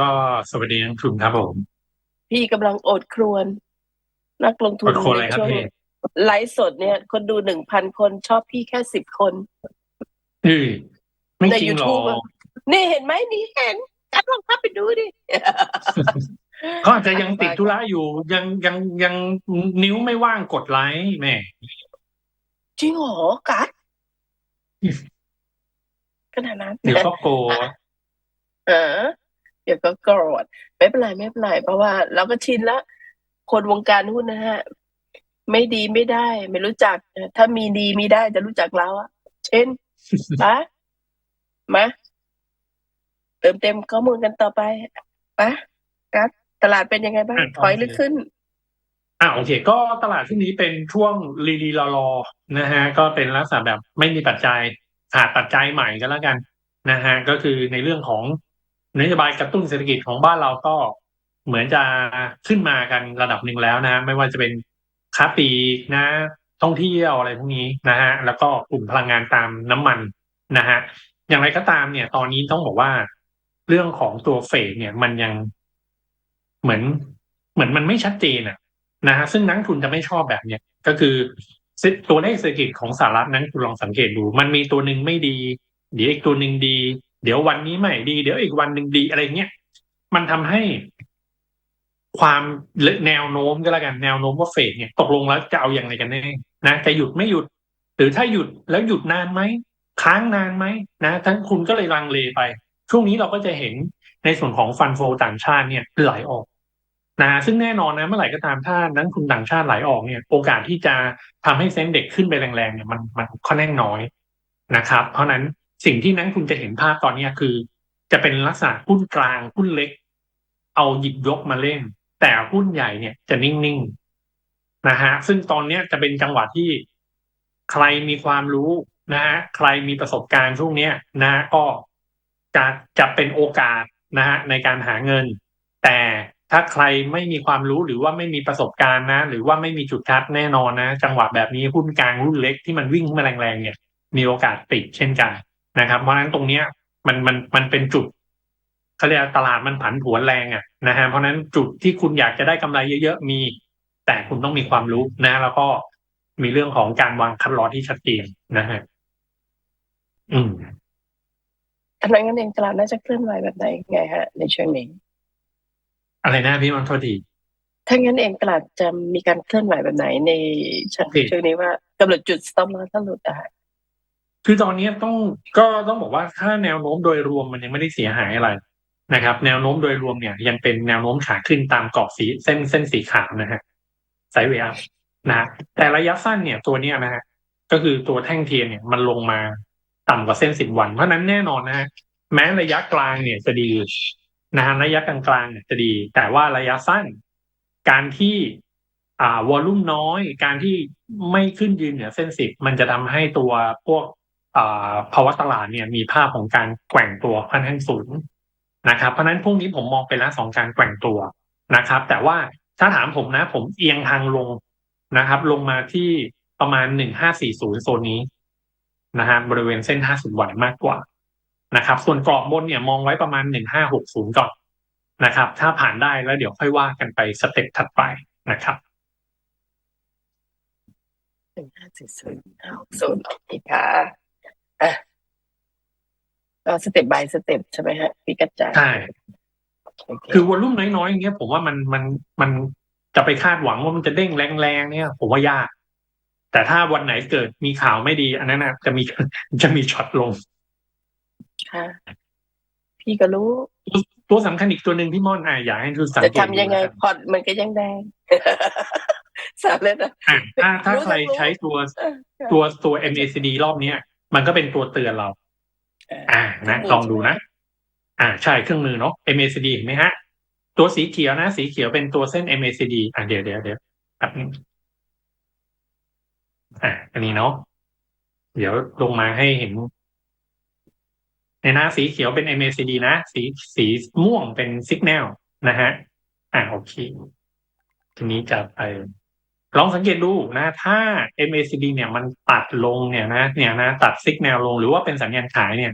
ก็สวัสดีนักทุนครับผมพี่กำลังโอดครวญนักลงทุอนดครวญอะไรครับในช่วงพี่ไลฟ์สดเนี่ย คนดูหนึ่งพันคนชอบพี่แค่สิบคนอือไม่ในจริงหรอ YouTube อะนี่เห็นไหมนี่เห็นกัดลองเข้าไปดูดิเขาอาจจะยังติดธุระอยู่ ยังยังยังนิ้วไม่ว่างกดไลค์แหม่จริงเหรอกัดขนาดนั้นเดี๋ยวก็โกรธเออ เดี๋ยวก็โกรธไม่เป็นไรไม่เป็นไรเพราะว่าเราก็ชินแล้วคนวงการหุ้นนะฮะ ไม่ดีไม่ได้ ไม่รู้จัก ถ้ามีดีมีได้จะรู้จักเราอะเช่นปะมาเติมเต็มข้อมูลกันต่อไปปะกัดตลาดเป็นยังไงบ้างถอยหรือขึ้นอ่าโอเค ก็ตลาดช่วงนี้เป็นช่วงรีรีรอรอนะฮะ ก็เป็นลักษณะแบบไม่มีปัจจัย หาปัจจัยใหม่ก็แล้วกันนะฮะ ก็คือในเรื่องของ นโยบายกระตุ้นเศรษฐกิจของบ้านเราก็เหมือนจะขึ้นมากันระดับหนึ่งแล้วนะ ไม่ว่าจะเป็นค้าปีกนะ ท่องเที่ยวอะไรพวกนี้นะฮะแล้วก็กลุ่มพลังงานตามน้ำมันนะฮะอย่างไรก็ตามเนี่ย ตอนนี้ต้องบอกว่าเรื่องของตัวเฟดเนี่ยมันยังเหมือนเหมือนมันไม่ชัดเจนอะนะฮะซึ่งนักทุนจะไม่ชอบแบบเนี้ยก็คือตัวเลขเศรษฐกิจของสหรัฐนั้นคุณลองสังเกตดู มันมีตัวหนึ่งไม่ดี เดี๋ยวอีกตัวหนึ่งดี เดี๋ยววันนี้ไม่ดี เดี๋ยวอีกวันหนึ่งดีอะไรเงี้ยมันทำให้ความแนวโน้มก็แล้วกันแนวโน้มว่าเฟดเนี่ยตกลงแล้วจะเอาอย่างไรกันแน่นะจะหยุดไม่หยุด หรือถ้าหยุดแล้วหยุดนานไหมค้างนานไหมนะทั้งคุณก็เลยลังเลไป ช่วงนี้เราก็จะเห็นในส่วนของฟันโฟต่างชาติเนี่ยไหลออกนะซึ่งแน่นอนนะเมื่อไหร่ก็ตามถ้านักทุนต่างชาติไหลออกเนี่ย โอกาสที่จะทำให้เซ็นเด็กขึ้นไปแรงๆเนี่ยมันมันค่อนข้างน้อยนะครับ เพราะนั้น สิ่งที่นักทุนจะเห็นภาพตอนนี้คือ จะเป็นลักษณะหุ้นกลางหุ้นเล็ก เอาหยิบยกมาเล่น แต่หุ้นใหญ่เนี่ยจะนิ่งๆนะฮะซึ่งตอนนี้จะเป็นจังหวะที่ใครมีความรู้นะฮะใครมีประสบการณ์ช่วงนี้นะก็จะจะเป็นโอกาสนะฮะในการหาเงิน แต่ถ้าใครไม่มีความรู้หรือว่าไม่มีประสบการณ์นะ หรือว่าไม่มีจุดคัดแน่นอนนะ จังหวะแบบนี้หุ้นกลางหุ้นเล็กที่มันวิ่งมาแรงๆเนี่ย มีโอกาสติดเช่นกัน นะครับ เพราะฉะนั้นตรงเนี้ยมันมันมันเป็นจุดเขาเรียกตลาดมันผันผวนแรงอะนะฮะเพราะฉะนั้นจุดที่คุณอยากจะได้กำไรเยอะๆมี แต่คุณต้องมีความรู้นะ แล้วก็มีเรื่องของการวางคัดลอที่ชัดเจนนะฮะอืมอันนั้นงั้นเองตลาดน่าจะเคลื่อนไหวแบบไหนไงฮะ ในช่วงนี้อะไรนะพี่มันโทษทีถ้างั้นเองตลาดจะมีการเคลื่อนไหวแบบไหนในช่วงโอเคช่วงนี้ว่ากำหนดจุด stop loss ถ้าหลุดอะฮะ คือตอนนี้ต้องก็ต้องบอกว่าถ้าแนวโน้มโดยรวมมันยังไม่ได้เสียหายอะไรนะครับ แนวโน้มโดยรวมเนี่ยยังเป็นแนวโน้มขาขึ้นตามกรอบสีเส้นเส้นสีขาวนะฮะไซเวีย์นะแต่ระยะสั้นเนี่ยตัวเนี้ยนะฮะก็คือตัวแท่งเทียนเนี่ยมันลงมาต่ำกว่าเส้นสิบวัน เพราะนั้นแน่นอนนะฮะแม้ระยะกลางเนี่ยจะดีนะฮะระยะกลางๆเนี่ยจะดี แต่ว่าระยะสั้น การที่อ่าวอลลุ่มน้อย การที่ไม่ขึ้นยืนเหนือเส้นสิบมันจะทำให้ตัวพวก ภาวะตลาดเนี่ยมีภาพของการแกว่งตัวค่อนข้างสูงนะครับ เพราะฉะนั้นพวกนี้ผมมองเป็นลักษณะของการแกว่งตัวนะครับ แต่ว่าถ้าถามผมนะ ผมเอียงทางลงนะครับ ลงมาที่ประมาณหนึ่งห้าสี่ศูนย์โซนนี้นะฮะบริเวณเส้นห้าสิบวันมากกว่านะครับ ส่วนกรอบบนเนี่ยมองไว้ประมาณหนึ่งห้าหกศูนย์ก่อนนะครับ ถ้าผ่านได้แล้วเดี๋ยวค่อยว่ากันไปสเต็ปถัดไปนะครับหนึ่งห้าสี่ศูนย์ห้าหกศูนย์โอเคค่ะ อะก็สเต็ปบายสเต็ปใช่ไหมฮะพี่กระจายใช่โอเคคือวอลลุ่มน้อยๆอย่างเงี้ยผมว่ามันมันมันจะไปคาดหวังว่ามันจะเด้งแรงๆเนี่ย ผมว่ายาก แต่ถ้าวันไหนเกิดมีข่าวไม่ดี อันนั้นนะจะมีจะมีช็อตลงค่ะพี่ก็รู้ ตัวสำคัญอีกตัวหนึ่งพี่ม่อนอะอยากให้ทุกสังจะเกตทำยังไงดูนะครับพอร์ตมันก็ยังแดงสามเลยนะอะถ้าถ้ารู้ใครรู้ใช้ตัวเออตัวตัว MACD รอบเนี้ย มันก็เป็นตัวเตือนเรา อ่านะลองดูนะ อ่าใช่เครื่องมือเนาะ MACD เห็นไหมฮะ ตัวสีเขียวนะ สีเขียวเป็นตัวเส้น MACD อ่าเดี๋ยวเดี๋ยวเดี๋ยวแป๊บนึงอ่าอันนี้เนาะเดี๋ยวลงมาให้เห็น ในหน้าสีเขียวเป็น MACD นะ สีสีม่วงเป็น Signal นะฮะ อ่าโอเค ทีนี้จะไป ลองสังเกตดูนะถ้า MACD เนี่ยมันตัดลงเนี่ยนะเนี่ยนะตัด Signal ลงหรือว่าเป็นสัญญาณขายเนี่ย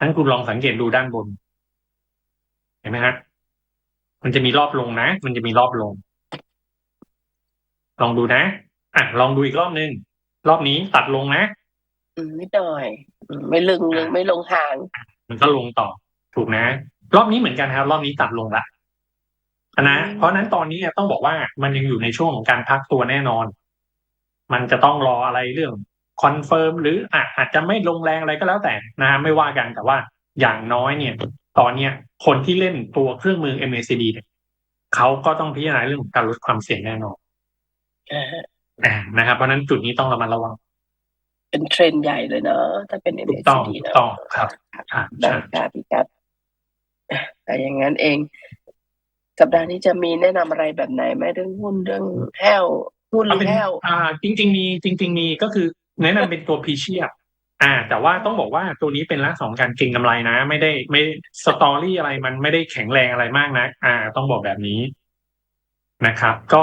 ทั้นคุณลองสังเกตดูด้านบน เห็นไหมฮะมันจะมีรอบลงนะ มันจะมีรอบลง ลองดูนะอะลองดูอีกรอบนึง รอบนี้ตัดลงนะอืมนิดหน่อยอืมไม่ลึงลึงไม่ลงห่าง มันก็ลงต่อ ถูกนะ รอบนี้เหมือนกันครับ รอบนี้ตัดลงละ นะอืมเพราะฉะนั้นตอนนี้ต้องบอกว่ามันยังอยู่ในช่วงของการพักตัวแน่นอน มันจะต้องรออะไรเรื่องคอนเฟิร์มหรืออะอาจจะไม่ลงแรงอะไรก็แล้วแต่นะฮะไม่ว่ากันแต่ว่าอย่างน้อยเนี่ย ตอนเนี้ยคนที่เล่นตัวเครื่องมือ MACD เนี่ยเขาก็ต้องพิจารณาเรื่องของการลดความเสี่ยงแน่นอนอ่าฮะอ่านะครับ เพราะฉะนั้นจุดนี้ต้องระมัดระวัง เป็นเทรนด์ใหญ่เลยเนอะถ้าเป็นถูกต้อง MACD ถูกเนอะต้องครับครับได้ใช่ครับพี่ครับอะแต่อย่างนั้นเอง สัปดาห์นี้จะมีแนะนำอะไรแบบไหนไหมเรื่องหุ้นเรื่องแห้วหุ้นหเอารือเป็นแห้วอ่า จริง ๆ มีจริง ๆ มีก็คือแนะนำเป็นตัวพีเชียอ่า แต่ว่าต้องบอกว่าตัวนี้เป็นลักษณะของการเก็งกำไรนะ ไม่ได้ไม่สตอรี่อะไรมันไม่ได้แข็งแรงอะไรมากนะอ่า ต้องบอกแบบนี้นะครับ ก็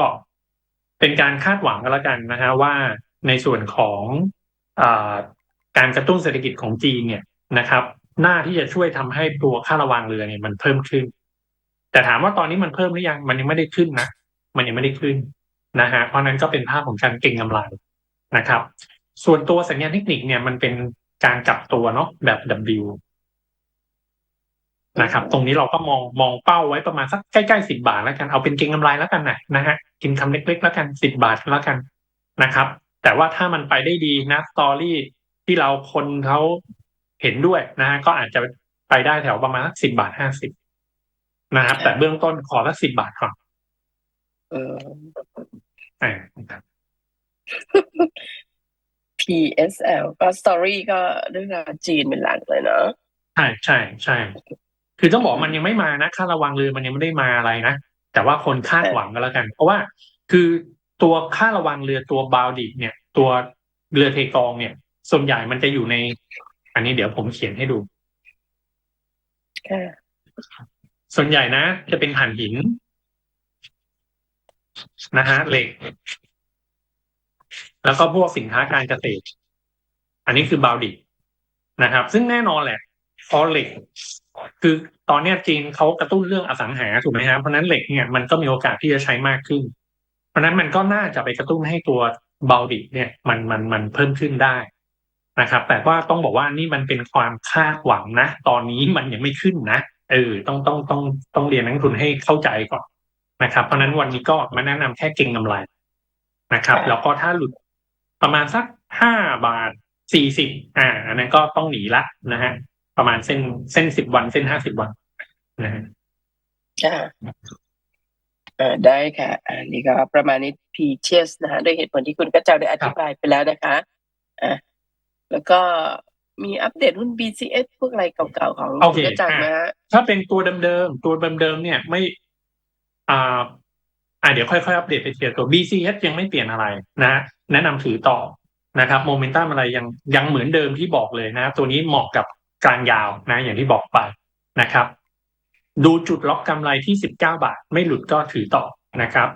เป็นการคาดหวังกันแล้วกันนะฮะว่าในส่วนของอ่าการกระตุ้นเศรษฐกิจของจีนเนี่ยนะครับ หน้าที่จะช่วยทำให้ตัวค่าระวางเรือเนี่ยมันเพิ่มขึ้น แต่ถามว่าตอนนี้มันเพิ่มหรือยังมันยังไม่ได้ขึ้นนะมันยังไม่ได้ขึ้นนะฮะเพราะนั้นก็เป็นภาพของการเก็งกำไรนะครับ ส่วนตัวสัญญาณเทคนิคเนี่ยมันเป็นการกลับตัวเนาะแบบ W นะครับ ตรงนี้เราก็มองมองเป้าไว้ประมาณสักใกล้ๆสิบาทแล้วกันเอาเป็นเก็งกำไรแล้วกันนะนะฮะกินคำเล็ก ๆ แล้วกันสิบาทแล้วกันนะครับ แต่ว่าถ้ามันไปได้ดีนะสตอรี่ที่เราคนเขาเห็นด้วยนะฮะก็อาจจะไปได้แถวประมาณสักสิบาทห้าสิบ นะครับ แต่เบื้องต้นขอสักสิบาทก่อนเอออ่านะครับ PSL ก็สตอรี่ก็เรื่องราวจีนเป็นหลักเลยเนาะใช่ใช่ใช่คือต้องบอกมันยังไม่มานะค่าระวังเรือมันยังไม่ได้มาอะไรนะแต่ว่าคนคาดหวังก็แล้วกัน เพราะว่าคือตัวค่าระวังเรือตัวบาวดิเนี่ย ตัวเรือเทกองเนี่ย ส่วนใหญ่มันจะอยู่ใน อันนี้เดี๋ยวผมเขียนให้ดูค่ะ ส่วนใหญ่นะ จะเป็นถ่านหิน นะฮะเหล็ก แล้วก็พวกสินค้าการเกษตร อันนี้คือบาวดินะครับ ซึ่งแน่นอนแหละพอเหล็ก คือตอนนี้จีนเขากระตุ้นเรื่องอสังหาถูกไหมครับเพราะนั้นเหล็กเนี่ยมันก็มีโอกาสที่จะใช้มากขึ้น เพราะฉะนั้นมันก็น่าจะไปกระตุ้นให้ตัวบาวดิเนี่ย มันมันมันเพิ่มขึ้นได้นะครับ แต่ว่าต้องบอกว่านี่มันเป็นความคาดหวังนะ ตอนนี้มันยังไม่ขึ้นนะ เออต้องต้องต้องต้องเรียนนักลงทุนให้เข้าใจก่อนนะครับ เพราะฉะนั้นวันนี้ก็มาแนะนำแค่เก่งกำไรนะครับ แล้วก็ถ้าหลุดประมาณสักห้าบาทสี่สิบอ่า อันนั้นก็ต้องหนีละนะฮะประมาณเส้นเส้นสิบวันเส้นห้าสิบวันนะฮะค่ะอ่าได้ค่ะ อันนี้ก็ประมาณนี้ PTS นะฮะด้วยเหตุผลที่คุณกระเจ้าได้อธิบายไปแล้วนะคะอะแล้วก็ มีอัปเดตหุ้น BCS พวกอะไรเก่าๆของโอคุเคณกระจังอะนะฮะถ้าเป็นตัวเดิมๆตัวเดิมๆเนี่ยไม่ อ่า อ่าเดี๋ยวค่อยๆอัปเดตไปทีละตัว BCS ยังไม่เปลี่ยนอะไรนะ แนะนำถือต่อนะครับโมเมนตัมอะไรยังยังเหมือนเดิมที่บอกเลยนะ ตัวนี้เหมาะกับกลางยาวนะ อย่างที่บอกไปนะครับ ดูจุดล็อกกำไรที่ 19 บาท ไม่หลุดก็ถือต่อนะครับ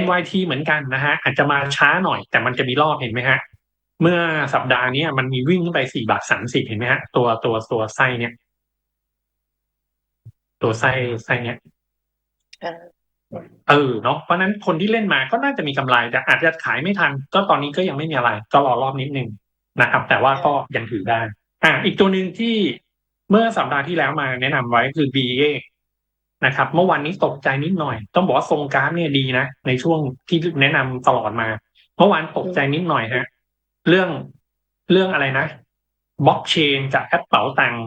NYT เหมือนกันนะฮะอาจจะมาช้าหน่อย แต่มันจะมีรอบเห็นไหมฮะ เมื่อสัปดาห์นี้มันมีวิ่งขึ้นไป4บาท30เห็นไหมฮะ ตัวตัวตัวไส้เนี่ย ตัวไส้ไส้เนี่ยอ่าเออเนาะเพราะฉะนั้นคนที่เล่นมาก็น่าจะมีกำไรแต่อาจจะขายไม่ทัน ก็ตอนนี้ก็ยังไม่มีอะไร ก็รอรอบนิดนึงนะครับ แต่ว่าก็ยังถือได้ อ่าอีกตัวหนึ่งที่เมื่อสัปดาห์ที่แล้วมาแนะนำไว้คือ BA นะครับ เมื่อวานนี้ตกใจนิดหน่อย ต้องบอกว่าทรงกราฟเนี่ยดีนะ ในช่วงที่แนะนำตลอดมา เมื่อวานตกใจนิดหน่อยฮะ เรื่องเรื่องอะไรนะบล็อกเชนกับแอปเป๋าตังค์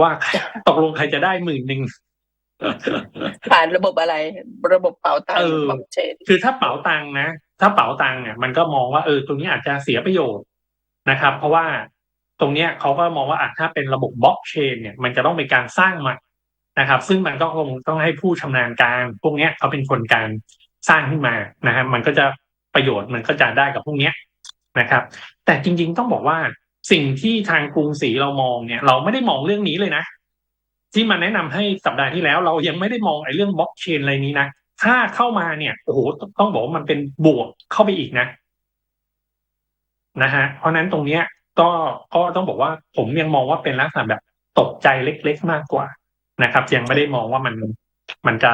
ว่าตกลงใครจะได้หมื่นหนึ่งผ่านระบบอะไร ระบบเป๋าตังเอค์อบล็อกเชนคือถ้าเป๋าตังค์นะ ถ้าเป๋าตังค์เนี่ยมันก็มองว่าเออตรงนี้อาจจะเสียประโยชน์นะครับ เพราะว่าตรงเนี้ยเขาก็มองว่าอาจถ้าเป็นระบบบล็อกเชนเนี่ยมันจะต้องเป็นการสร้างใหมานะครับ ซึ่งมันก็คงต้องให้ผู้ชำนาญการ พวกเนี้ยเขาเป็นคนการสร้างขึ้นมานะฮะมันก็จะประโยชน์มันก็จะได้กับพวกเนี้ย นะครับ แต่จริงๆต้องบอกว่าสิ่งที่ทางกรุงศรีเรามองเนี่ย เราไม่ได้มองเรื่องนี้เลยนะ ที่มาแนะนำให้สัปดาห์ที่แล้ว เรายังไม่ได้มองไอ้เรื่องบล็อกเชนอะไรนี้นะถ้าเข้ามาเนี่ยโอ้โหต้องบอกว่ามันเป็นบวกเข้าไปอีกนะนะฮะเพราะฉะนั้นตรงเนี้ยก็ก็ต้องบอกว่าผมยังมองว่าเป็นลักษณะแบบตกใจเล็กๆมากกว่านะครับ ยังไม่ได้มองว่ามันมันจะ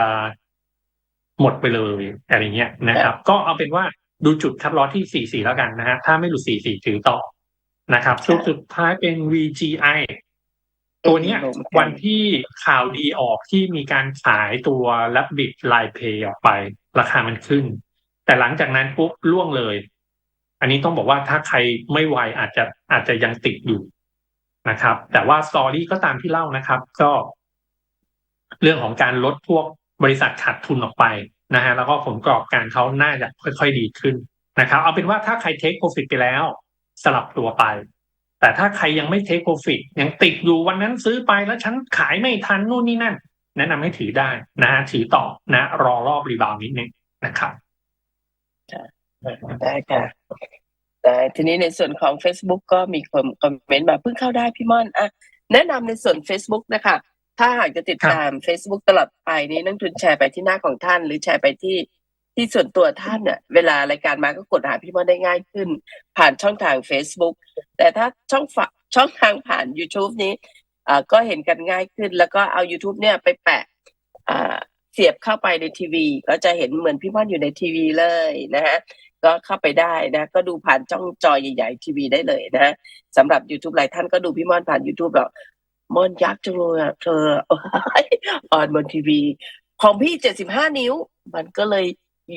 หมดไปเลยอะไรเงี้ยนะครับ ก็เอาเป็นว่า ดูจุดคัดลอสที่ 44 แล้วกันนะฮะถ้าไม่หลุด 44 ถือต่อนะครับชุดสุดท้ายเป็น VGI ตัวเนี้ยลงกันวันที่ข่าวดีออกที่มีการขายตัวรับบิดไลเพย์ออกไป ราคามันขึ้น แต่หลังจากนั้นปุ๊บล่วงเลย อันนี้ต้องบอกว่าถ้าใครไม่ไวอาจจะอาจจะยังติดอยู่นะครับ แต่ว่าสตอรี่ก็ตามที่เล่านะครับ ก็ เรื่องของการลดพวกบริษัทขาดทุนออกไป นะฮะแล้วก็ผลประกอบการเขาน่าจะค่อยๆดีขึ้นนะครับ เอาเป็นว่าถ้าใครเทคโปรฟิตไปแล้วสลับตัวไป แต่ถ้าใครยังไม่เทคโปรฟิตยังติดอยู่วันนั้นซื้อไปแล้วฉันขายไม่ทันนู่นนี่นั่น แนะนำให้ถือได้นะฮะถือต่อนะรอรอบรีบาวด์นิดนึงนะครับได้ค่ะแต่ทีนี้ในส่วนของ Facebook ก็มีคนคอมเมนต์มาเพิ่งเข้าได้พี่ม่อนอะแนะนำในส่วน Facebook นะคะ ถ้าหากจะติดตาม Facebook ตลอดไปนี้นักทุนแชร์ไปที่หน้าของท่าน หรือแชร์ไปที่ที่ส่วนตัวท่านเนี่ยเวลารายการมาก็กดหาพี่ม่อนได้ง่ายขึ้น ผ่านช่องทาง Facebook แต่ถ้าช่องฝาช่องทางผ่าน YouTube นี้อ่าก็เห็นกันง่ายขึ้น แล้วก็เอา YouTube เนี่ยไปแปะอ่าเสียบเข้าไปในทีวี ก็จะเห็นเหมือนพี่ม่อนอยู่ในทีวีเลยนะฮะก็เข้าไปได้นะ ก็ดูผ่านช่องจอใหญ่ๆทีวีได้เลยนะสำหรับ YouTube หลายท่านก็ดูพี่ม่อนผ่าน YouTube แบบ ม่อนยักษ์จังเลยอะเธอโอ้ยออนบนทีวี ของพี่เจ็ดสิบห้านิ้ว มันก็เลย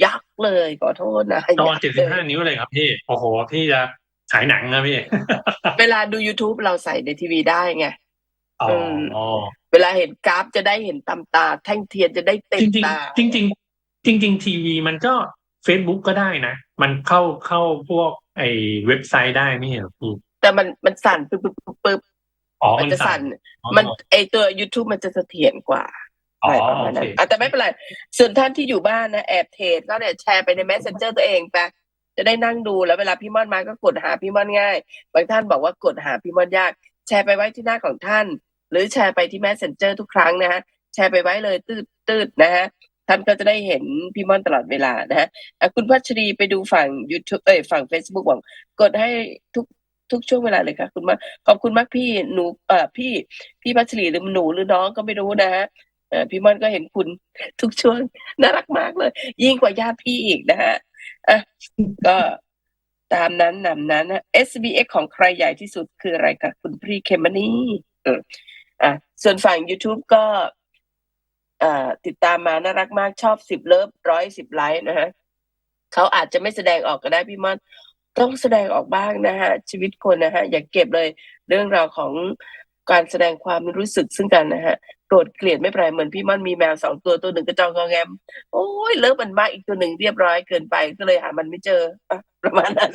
ยักษ์เลยขอโทษนะจอยักษ์เลย75นิ้วเลยครับพี่ โอ้โห พี่จะฉายหนังนะพี่ เวลาดู YouTube เราใส่ในทีวีได้ไงอ๋ออืมเวลาเห็นกราฟจะได้เห็นตำตา แท่งเทียนจะได้เต็จมริงตาๆจริงๆจริงๆทีวีมันก็ Facebook ก็ได้นะ มันเข้าเข้าพวกไอเว็บไซต์ได้ไม่เหรอพี่แต่มันมันสั่นปึ๊บปึ๊บปึ๊บปึ๊บอ๋อ มันมันจะสั่สั่นนมันไอตัว YouTube มันจะเสถียรกว่าอ๋ออะไรประมาโอณเคนั้นอะแต่ไม่เป็นไร ส่วนท่านที่อยู่บ้านนะแอบเทรดก็เนี่ยแชร์ไปใน messenger ตัวเองไปจะได้นั่งดูแล้วเวลาพี่ม่อนมาก็กดหาพี่ม่อนง่าย บางท่านบอกว่ากดหาพี่ม่อนยาก แชร์ไปไว้ที่หน้าของท่าน หรือแชร์ไปที่ messenger ทุกครั้งนะฮะแชร์ไปไว้เลยตืดตืดนะฮะท่านก็จะได้เห็นพี่ม่อนตลอดเวลานะฮะอะคุณพัชรีไปดูฝั่ง YouTube เอ้ยฝั่ง Facebook บอกกดให้ทุก ทุกช่วงเวลาเลยค่ะ คุณมากขอบคุณมากพี่หนูเอ่อพี่พี่พัชรีหรือหนูหรือน้องก็ไม่รู้นะฮะพี่ม่อนก็เห็นคุณทุกช่วงน่ารักมากเลย ยิ่งกว่าญาติพี่อีกนะฮะอะก็ตามนั้นนำนั้นนะ SBX ของใครใหญ่ที่สุดคืออะไรคะคุณพรีเคมานี่เอออะส่วนฝั่ง YouTube ก็อ่าติดตามมาน่ารักมากชอบสิบเลิฟร้อยสิบไลค์นะฮะเขาอาจจะไม่แสดงออกก็ได้พี่ม่อน ต้องแสดงออกบ้างนะฮะชีวิตคนนะฮะอย่าเก็บเลยเรื่องราวของการแสดงความรู้สึกซึ่งกันนะฮะโกรธเกลียดไม่เป็นไรเหมือนพี่ม่อนมีแมวสองตัวตัวหนึ่งกระจองงอแงมโอ้ยเลิกมันมากอีกตัวหนึ่งเรียบร้อยเกินไปก็เลยหามันไม่เจออะประมาณนั้น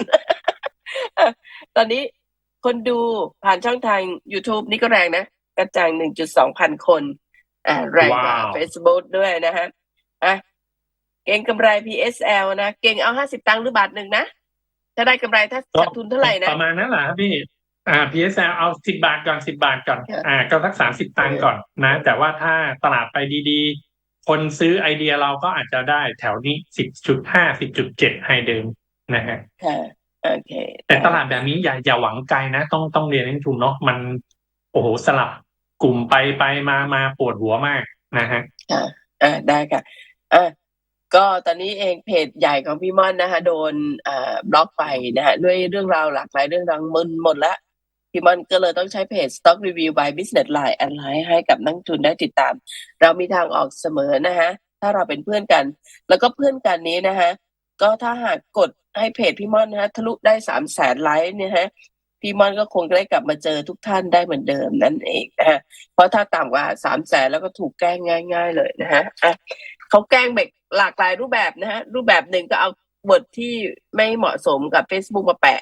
อะตอนนี้คนดูผ่านช่องทาง YouTube นี่ก็แรงนะ กระจายหนึ่งจุดสองพันคน อ่าแรงกว่าว้าว Facebook ด้วยนะฮะอะเก่งกำไร PSL นะ เก่งเอาห้าสิบตังค์หรือบาทหนึ่งนะ ถ้าได้กำไรถ้าขาดทุนเท่าไหร่นะประมาณนั้นแหละครับพี่อ่า PSL เอาสิบบาทก่อนสิบาทก่อนค่ะอ่าก็สักสามสิบตังค์ก่อนนะ แต่ว่าถ้าตลาดไปดีๆ คนซื้อไอเดียเราก็อาจจะได้แถวนี้สิบจุดห้าสิบจุดเจ็ดไฮเดิมนะฮะค่ะโอเค แต่ตลาดแบบนี้อย่าอย่าหวังไกลนะ ต้องต้องเรียนให้ทุนเนาะมัน โอ้โหสลับกลุ่มไปไปมามาปวดหัวมากนะฮะอ่าได้ค่ะอะ ก็ตอนนี้เองเพจใหญ่ของพี่ม่อนนะคะโดนบล็อกไปนะฮะด้วยเรื่องราวหลากหลายเรื่องราวมึนหมดละพี่ม่อนก็เลยต้องใช้เพจ Stock Review by Business Line แอนไลน์ให้กับนักทุนได้ติดตาม เรามีทางออกเสมอนะฮะถ้าเราเป็นเพื่อนกัน แล้วก็เพื่อนกันนี้นะฮะก็ถ้าหากกดให้เพจพี่ม่อนนะฮะทะลุได้สามแสนไลค์เนี่ยฮะพี่ม่อนก็คงได้กลับมาเจอทุกท่านได้เหมือนเดิมนั่นเองนะฮะเพราะถ้าต่ำกว่าสามแสนแล้วก็ถูกแกล้งง่าย ๆ เลยนะฮะะเขาแกล้งแบบ หลากหลายรูปแบบนะฮะรูปแบบหนึ่งก็เอาบทที่ไม่เหมาะสมกับ Facebook มาแปะ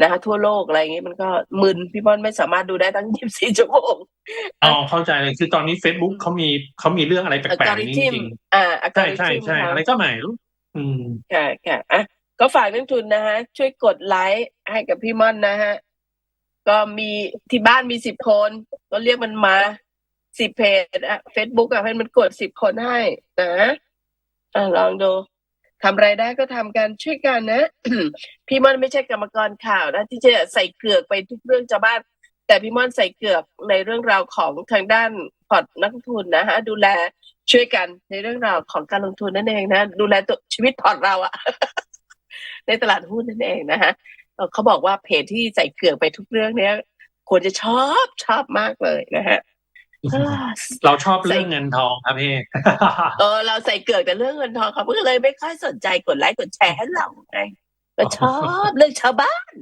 นะฮะทั่วโลกอะไรอย่างงี้มันก็มึนพี่ม่อนไม่สามารถดูได้ทั้ง 24 ชั่วโมงอ๋อเข้าใจเลยคือตอนนี้ Facebook เขามีเขามีเรื่องอะไรแปอัลลกอกๆรินี้ทึจมริงอ่าอัลๆกอใช่ริใช่ทึมใช่อะไรก็ไม่รู้อืมค่ะค่ะอะก็ฝากนักทุนนะฮะช่วยกดไลค์ให้กับพี่ม่อนนะฮะก็มีที่บ้านมีสิบคน ก็เรียกมันมาสิบเพจอะเฟซบุ๊กอะให้มันกดสิบคนให้นะ อะลองดูทำไรายได้ก็ทำกันช่วยกันนะ พี่ม่อนไม่ใช่กรรมกรข่าวนะ ที่จะใส่เกลือกไปทุกเรื่องชาวบ้าน แต่พี่ม่อนใส่เกือกในเรื่องราวของทางด้านพอร์ตนักทุนนะฮะดูแลช่วยกันในเรื่องราวของการลงทุนนั่นเองนะ ดูแลตัวชีวิตพอร์ตเราอะ ในตลาดหุ้นนั่นเองนะฮะเขาบอกว่าเพจที่ใส่เกือกไปทุกเรื่องเนี้ยควรจะชอบชอบมากเลยนะฮะ เราชอบเรื่องเงินทองครับพี่เออเราใส่เกือกแต่เรื่องเงินทองเขาก็เลยไม่ค่อยสนใจกดไลค์กดแชร์ให้เราไงก็ชอบเรื่องชาวบ้าน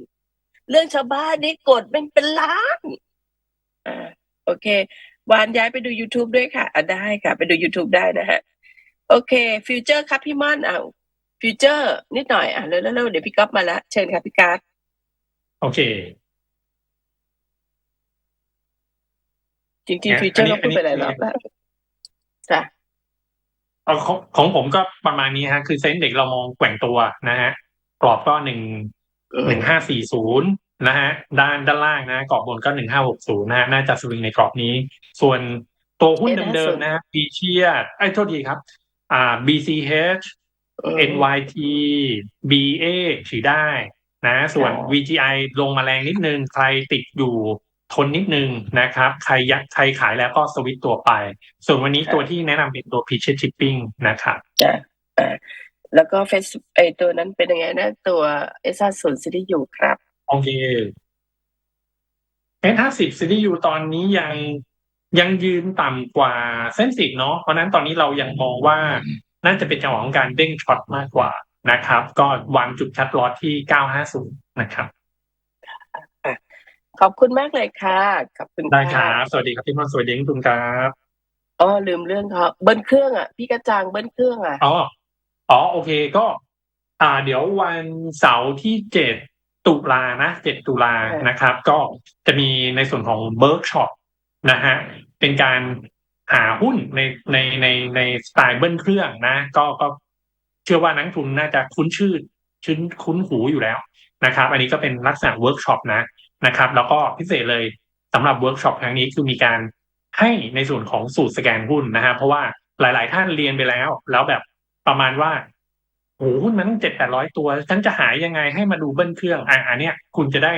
เรื่องชาวบ้านนี่กดเป็นเป็นล้านอ่าโอเควานย้ายไปดู YouTube ด้วยค่ะอะได้ค่ะ ไปดู YouTube ได้นะฮะ โอเค ฟิวเจอร์ครับพี่ม่อนอะฟิวเจอร์นิดหน่อยอะเร็วๆเร็วๆเดี๋ยวพี่ก๊อฟมาแล้วเชิญค่ะพี่การ์ดโอเค จริงเนี่ยๆฟิวเจอร์อัก็นนี้พูดไปหลายอันนี้รอบแล้วจ้ะเอาของของผมก็ประมาณนี้ฮะ คือเซนส์เด็กเรามองแกว่งตัวนะฮะกรอบก็หนึ่งอืมหนึ่งห้าสี่ศูนย์นะฮะด้านด้านล่างนะกรอบบนก็หนึ่งห้าหกศูนย์นะฮะน่าจะสวิงในกรอบนี้ ส่วนตัวหุ้นเดิมๆนะฮะบีเชียไอ้ยโทษทีครับ อ่า BCH อืม NYT BA ถือได้นะ ส่วนค่ะ VGI ลงมาแรงนิดนึง ใครติดอยู่ ทนนิดนึงนะครับ ใครยักใครขายแล้วก็สวิตช์ตัวไป ส่วนวันนี้ตัวที่แนะนำเป็นตัว Peach Shipping นะครับจ้ะอ่าแล้วก็เฟซไอตัวนั้นเป็นยังไงนะ ตัวเอซ่าศูนย์ซิตี้อยู่ครับโอเค S50 CDU ตอนนี้ยังยังยืนต่ำกว่าเส้นสิบเนาะเพราะฉะนั้นตอนนี้เรายังมองว่าน่าจะเป็นจังหวะของการเด้งช็อตมากกว่านะครับ ก็วางจุดคัดลอสที่ 950 นะครับ ขอบคุณมากเลยค่ะ ขอบคุณได้คค่ะรับ สวัสดีครับพี่มอนสวัสดีคุณครับอ๋อลืมเรื่องเขาเบิ้ลเครื่องอะ พี่กระจังเบิ้ลเครื่องอะอ๋ออ๋อโอเคก็ อ่า เดี๋ยววันเสาร์ที่เจ็ดตุลานะเจ็ดตุลาค่ะนะครับ ก็จะมีในส่วนของเบิร์กช็อปนะฮะเป็นการหาหุ้นในในในในสไตล์เบิ้ลเครื่องนะ ก็ก็เชื่อว่านักลงทุนน่าจะคุ้นชื่อ ชื่นคุ้นหูอยู่แล้วนะครับ อันนี้ก็เป็นลักษณะเวิร์กช็อปนะ นะครับ แล้วก็พิเศษเลยสำหรับเวิร์กช็อปครั้งนี้คือมีการให้ในส่วนของสูตรสแกนหุ้นนะฮะเพราะว่าหลาย ๆ ท่านเรียนไปแล้ว แล้วแบบประมาณว่าโอ้โหหุ้นมันเจ็ดแปดร้อยตัวฉันจะหายังไงให้มาดูเบิ้ลเครื่องอะอันเนี้ยคุณจะได้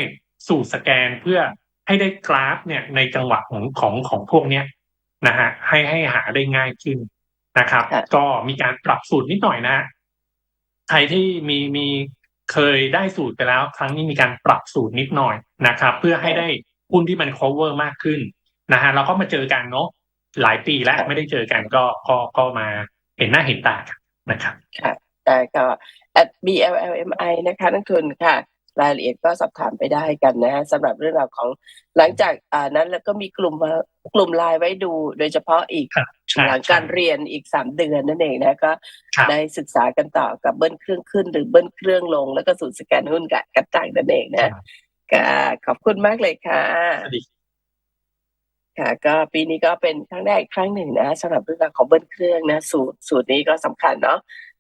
สูตรสแกนเพื่อให้ได้กราฟเนี่ยในจังหวะของของของพวกเนี้ยนะฮะให้ให้หาได้ง่ายขึ้นนะครับค่ะก็มีการปรับสูตรนิดหน่อยนะใครที่มีมี เคยได้สูตรไปแล้ว ครั้งนี้มีการปรับสูตรนิดหน่อยนะครับ เพื่อให้ได้หุ้นที่มัน cover มากขึ้นนะฮะเราก็มาเจอกันเนาะหลายปีแล้วไม่ได้เจอกันก็ก็ก็มาเห็นหน้าเห็นตากันนะครับค่ะแต่ก็ at bllmi นะคะนักทุนค่ะ รายละเอียดก็สอบถามไปได้กันนะฮะสำหรับเรื่องราวของหลังจากอ่านั้นแล้วก็มีกลุ่มมากลุ่มไลน์ไว้ดู โดยเฉพาะอีกครับใช่หลังการเรียนอีกสามเดือนนั่นเองนะก็ครับได้ศึกษากันต่อกับเบิ้ลเครื่องขึ้น หรือเบิ้ลเครื่องลง แล้วก็สูตรสแกนหุ้นกับกระจ่างนั่นเองนะก็ขอบคุณมากเลยค่ะสวัสดีค่ะก็ปีนี้ก็เป็นครั้งแรกอีกครั้งหนึ่งนะสำหรับเรื่องราวของเบิ้ลเครื่องนะสูตรสูตรนี้ก็สำคัญเนาะ